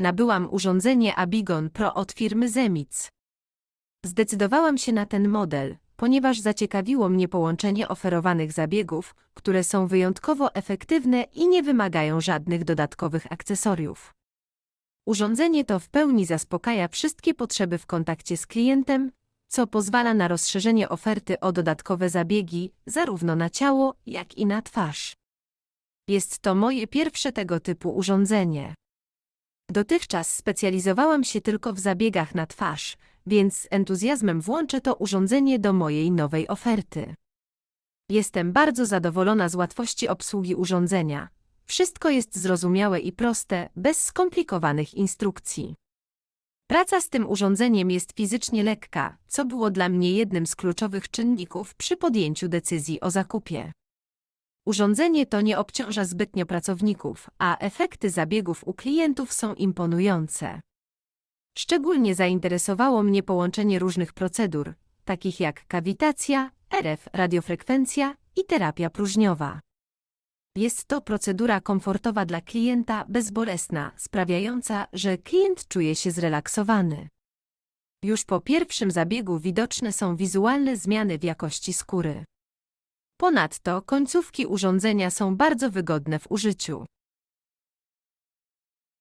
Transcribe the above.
Nabyłam urządzenie Abigon Pro od firmy Zemic. Zdecydowałam się na ten model, ponieważ zaciekawiło mnie połączenie oferowanych zabiegów, które są wyjątkowo efektywne i nie wymagają żadnych dodatkowych akcesoriów. Urządzenie to w pełni zaspokaja wszystkie potrzeby w kontakcie z klientem, co pozwala na rozszerzenie oferty o dodatkowe zabiegi zarówno na ciało, jak i na twarz. Jest to moje pierwsze tego typu urządzenie. Dotychczas specjalizowałam się tylko w zabiegach na twarz, więc z entuzjazmem włączę to urządzenie do mojej nowej oferty. Jestem bardzo zadowolona z łatwości obsługi urządzenia. Wszystko jest zrozumiałe i proste, bez skomplikowanych instrukcji. Praca z tym urządzeniem jest fizycznie lekka, co było dla mnie jednym z kluczowych czynników przy podjęciu decyzji o zakupie. Urządzenie to nie obciąża zbytnio pracowników, a efekty zabiegów u klientów są imponujące. Szczególnie zainteresowało mnie połączenie różnych procedur, takich jak kawitacja, RF, radiofrekwencja i terapia próżniowa. Jest to procedura komfortowa dla klienta, bezbolesna, sprawiająca, że klient czuje się zrelaksowany. Już po pierwszym zabiegu widoczne są wizualne zmiany w jakości skóry. Ponadto końcówki urządzenia są bardzo wygodne w użyciu.